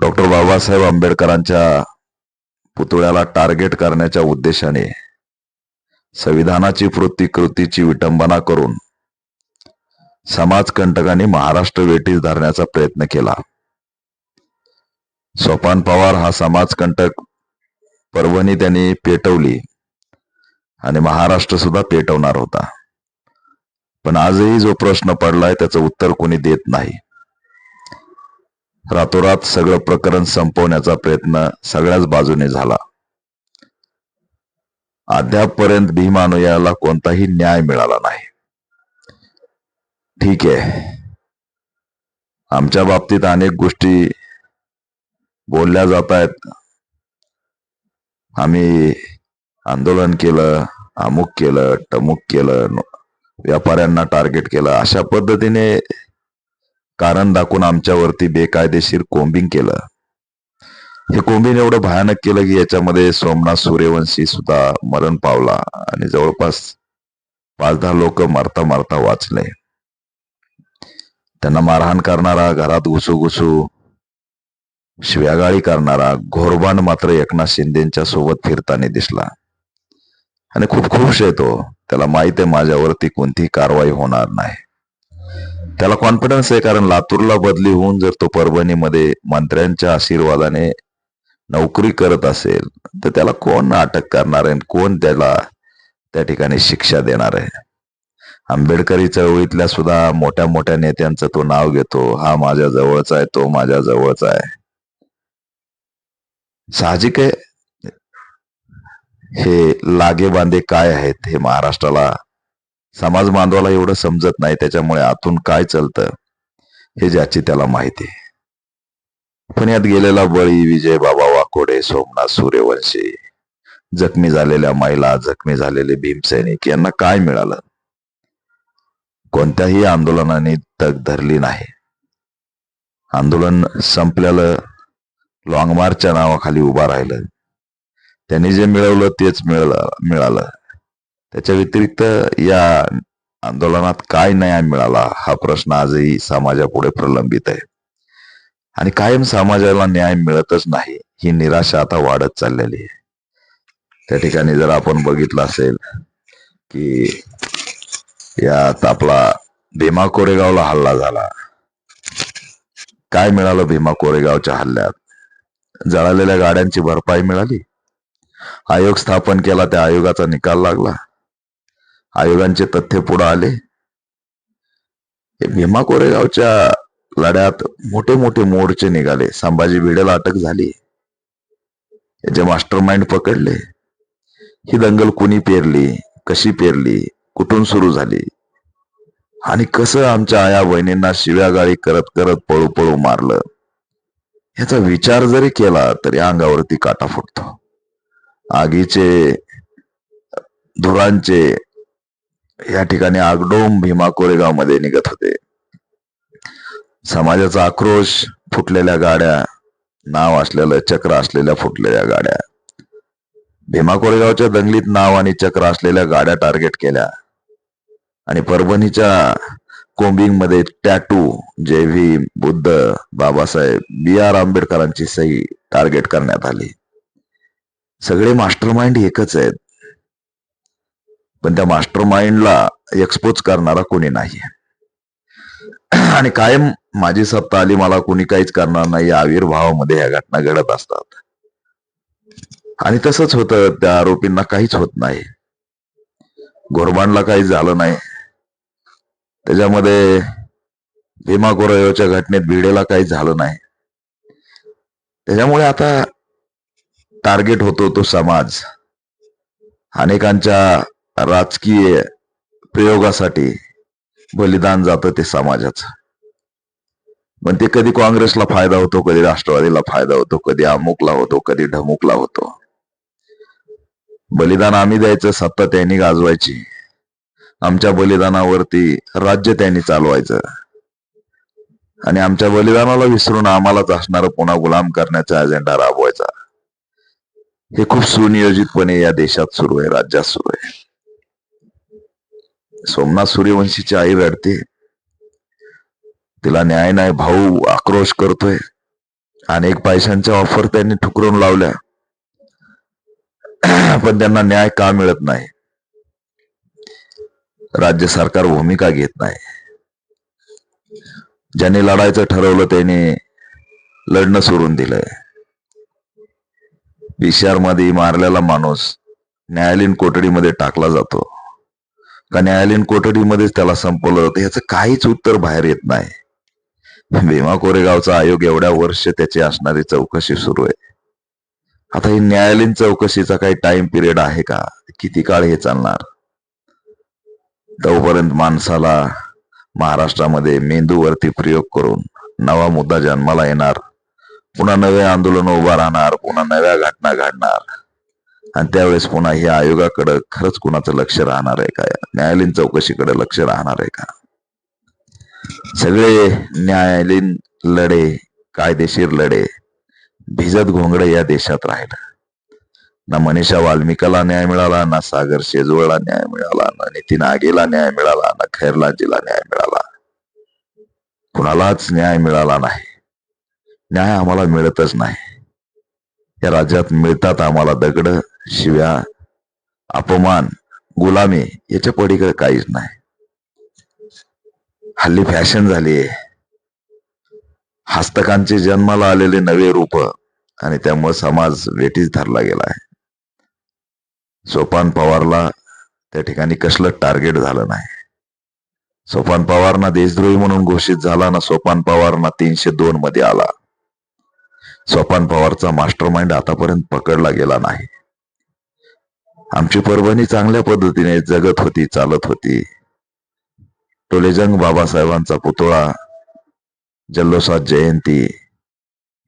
Doctor Babasaheb आंबेडकरांच्या पुतळ्याला target करण्याच्या उद्देशाने संविधानाची प्रतिकृतीची विटंबना करून समाजकंटकांनी महाराष्ट्र वेठीस धरण्याचा प्रयत्न केला. सोपान पवार हा समाजकंटक परभणी त्यांनी पेटवली आणि महाराष्ट्र सुद्धा पेटवणार होता. पण आजही जो प्रश्न पडलाय त्याचं उत्तर कोणी देत नाही. रातोरात सगळं प्रकरण संपवण्याचा प्रयत्न सगळ्याच बाजूने झाला. अद्यापपर्यंत भीमानुयाला कोणताही न्याय मिळाला नाही. ठीक आहे. आमच्या बाबतीत अनेक गोष्टी बोलल्या जात आहेत. आम्ही आंदोलन केलं अमुक केलं टमुक केलं व्यापाऱ्यांना टार्गेट केलं अशा पद्धतीने कारण दाखवून आमच्यावरती बेकायदेशीर कोंबिंग केलं. हे कोम्बिंग एवढं भयानक केलं की याच्यामध्ये सोमनाथ सूर्यवंशी सुद्धा मरण पावला आणि जवळपास पाच दहा लोक मरता मरता वाचले. त्यांना मारहाण करणारा घरात घुसू घुसू शिव्यागाळी करणारा घोरबांड मात्र एकनाथ शिंदेच्या सोबत फिरताना दिसला. आणि खूप खुश आहे तो. त्याला माहीत आहे माझ्यावरती कोणतीही कारवाई होणार नाही. त्याला कॉन्फिडन्स आहे कारण लातूरला बदली होऊन जर तो परभणीमध्ये मंत्र्यांच्या आशीर्वादाने नोकरी करत असेल तर त्याला कोण अटक करणार आहे? आणि कोण त्याला त्या ठिकाणी शिक्षा देणार आहे? आंबेडकरी चळवळीतल्या सुद्धा मोठ्या मोठ्या नेत्यांचं तो नाव घेतो. हा माझ्या जवळचा आहे तो माझ्या जवळचा आहे. साहजिक आहे? हे लागे बांधे काय आहेत? हे महाराष्ट्राला समाज बांधवाला एवढं समजत नाही त्याच्यामुळे आतून काय चालतं हे ज्याची त्याला माहिती आहे. पण यात गेलेला बळी विजय बाबा वाकोडे सोमनाथ सूर्यवंशी जखमी झालेल्या महिला जखमी झालेले भीमसैनिक यांना काय मिळालं? कोणत्याही आंदोलनाने तग धरली नाही. आंदोलन संपलेलं लॉंग मार्चच्या नावाखाली उभा राहिलं. त्यांनी जे मिळवलं तेच मिळालं मिळालं. त्याच्या व्यतिरिक्त या आंदोलनात काय न्याय मिळाला हा प्रश्न आजही समाजापुढे प्रलंबित आहे. आणि कायम समाजाला न्याय मिळतच नाही ही निराशा आता वाढत चाललेली आहे. त्या ठिकाणी जर आपण बघितलं असेल की यात आपला भीमा कोरेगावला हल्ला झाला. काय मिळालं भीमा कोरेगावच्या हल्ल्यात? जळालेल्या गाड्यांची भरपाई मिळाली? आयोग स्थापन केला त्या आयोगाचा निकाल लागला? आयोगांचे तथ्य पुढे आले. हे भीमा कोरेगावच्या लढ्यात मोठे मोठे मोर्चे निघाले. संभाजी भिडेला अटक झाली. याचे मास्टर माइंड पकडले. ही दंगल कुणी पेरली? कशी पेरली? कुठून सुरू झाली? आणि कसं आमच्या आया बहिणींना शिव्यागाळी करत करत पळू पळू मारलं? याचा विचार जरी केला तरी अंगावरती काटा फुटतो. आगीचे धुरांचे या ठिकाणी आगडोम भीमा कोरेगावमध्ये निघत होते. समाजाचा आक्रोश फुटलेल्या गाड्या नाव असलेलं चक्र असलेल्या फुटलेल्या गाड्या. भीमा कोरेगावच्या दंगलीत नाव आणि चक्र असलेल्या गाड्या टार्गेट केल्या. आणि परभणीच्या कोंबिंगमध्ये tattoo Jai Bhim Buddha Babasaheb B R आंबेडकरांची सही टार्गेट करण्यात आली. सगळे मास्टर माइंड एकच आहेत. पण त्या मास्टर माइंडला एक्सपोज करणारा कोणी नाही आणि कायम माझी सत्ता आली मला कोणी काहीच करणार नाही या आविर्भावामध्ये या घटना घडत असतात. आणि तसंच होतं त्या आरोपींना काहीच होत नाही. गोरबांडला काही झालं नाही. त्याच्यामध्ये भीमा कोरेगावच्या घटनेत भिडेला काही झालं नाही. त्याच्यामुळे आता टार्गेट होतो तो समाज. अनेकांच्या राजकीय प्रयोगासाठी बलिदान जातं ते समाजाचं. पण ते कधी काँग्रेसला फायदा होतो कधी राष्ट्रवादीला फायदा होतो कधी अमुकला होतो कधी ढमुकला होतो. बलिदान आम्ही द्यायचं सत्ता त्यांनी गाजवायची. आमच्या बलिदानावरती राज्य त्यांनी चालवायचं. आणि आमच्या बलिदानाला विसरून आम्हालाच असणारं पुन्हा गुलाम करण्याचा अजेंडा राबवायचा. हे खूप सुनियोजितपणे या देशात सुरू आहे राज्यात सुरू आहे. सोमनाथ सूर्यवंशीची आई रडते. तिला न्याय नाही भाऊ आक्रोश करतोय. अनेक पैशांच्या ऑफर त्यांनी ठुकरून लावल्या. पण त्यांना न्याय का मिळत नाही? राज्य सरकार भूमिका घेत नाही. ज्यांनी लढायचं ठरवलं त्याने लढणं सोडून दिलंय. पीसीआरमध्ये मारलेला माणूस न्यायालयीन कोठडीमध्ये टाकला जातो. का न्यायालयीन कोठडीमध्येच त्याला संपवलं जातं याचं काहीच उत्तर बाहेर येत नाही. भीमा कोरेगावचा आयोग एवढ्या वर्ष त्याची असणारी चौकशी सुरू आहे. आता ही न्यायालयीन चौकशीचा काही टाइम पिरियड आहे का? किती काळ हे चालणार? तोपर्यंत माणसाला महाराष्ट्रामध्ये मेंदूवरती प्रयोग करून नवा मुद्दा जन्माला येणार. पुन्हा नवे आंदोलन उभा राहणार पुन्हा नव्या घटना घडणार. आणि त्यावेळेस पुन्हा हे आयोगाकडे खरंच कुणाचं लक्ष राहणार आहे का? न्यायालयीन चौकशीकडे लक्ष राहणार आहे का? सगळे न्यायालयीन लढे कायदेशीर लढे भिजत घोंगडे या देशात राहिलं. ना मनीषा वाल्मिकाला न्याय मिळाला ना सागर शेजवळला न्याय मिळाला ना नितीन आगेला न्याय मिळाला ना खैरलाजीला न्याय मिळाला. कुणालाच न्याय मिळाला नाही. न्याय आम्हाला मिळतच नाही. या राज्यात मिळतात आम्हाला दगड. शिव्या अपमान गुलामी याच्या पडीकडे काहीच नाही. हल्ली फॅशन झाली हस्तकांचे जन्माला आलेले नवे रूप आणि त्यामुळे समाज वेठीच धरला गेला आहे. सोपान पवारला त्या ठिकाणी कसलं टार्गेट झालं नाही. सोपान पवारना देशद्रोही म्हणून घोषित झाला ना सोपान पवारना तीनशे दोन मध्ये आला. सोपान पवारचा मास्टर माइंड आतापर्यंत पकडला गेला नाही. आमची परभणी चांगल्या पद्धतीने जगत होती चालत होती. टोलेजंग बाबासाहेबांचा पुतळा जल्लोषात जयंती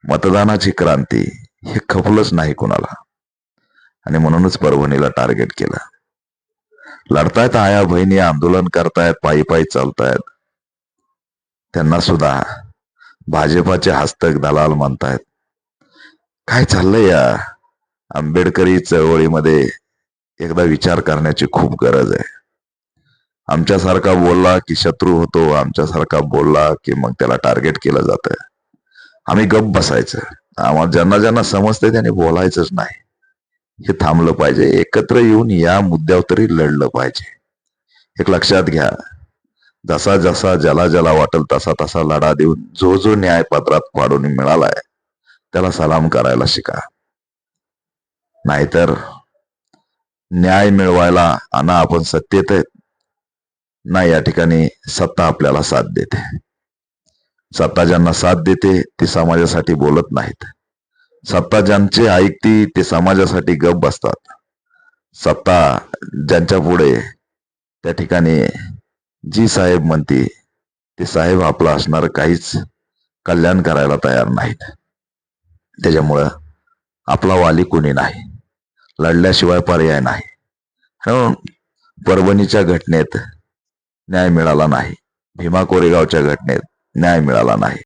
मतदानाची क्रांती हे खपलंच नाही कुणाला. आणि म्हणूनच परभणीला टार्गेट केलं. लढतायत आया बहिणी आंदोलन करतायत पायी पायी चालतायत. त्यांना सुद्धा भाजपाचे हस्तक दलाल म्हणतायत. काय चाललंय या आंबेडकरी चळवळीमध्ये? एकदा विचार करण्याची खूप गरज आहे. आमच्यासारखा बोलला की शत्रू होतो आमच्यासारखा बोलला की मग त्याला टार्गेट केलं जातं आम्ही गप बसायचं. आम्हाला ज्यांना ज्यांना समजते त्यांनी बोलायचंच नाही. हे थांबलं पाहिजे. एकत्र येऊन या मुद्द्यावर तरी लढलं पाहिजे. एक लक्षात घ्या. जसा जसा ज्याला ज्याला वाटेल तसा तसा लढा देऊन जो जो न्यायपत्रात पाडून मिळालाय त्याला सलाम करायला शिका. नाहीतर न्याय मिळवायला आणि आपण सत्तेत आहेत ना या ठिकाणी सत्ता आपल्याला साथ देते. सत्ता ज्यांना साथ देते ते समाजासाठी बोलत नाहीत. सत्ता ज्यांचे ऐकती ते समाजासाठी गप बसतात. सत्ता ज्यांच्या पुढे त्या ठिकाणी जी साहेब म्हणते ते साहेब आपलं असणार काहीच कल्याण करायला तयार नाहीत. त्याच्यामुळं आपला वाली कोणी नाही. लढल्याशिवाय पर्याय नाही. म्हणून परभणीच्या घटनेत न्याय मिळाला नाही. भीमा कोरेगावच्या घटनेत न्याय मिळाला नाही.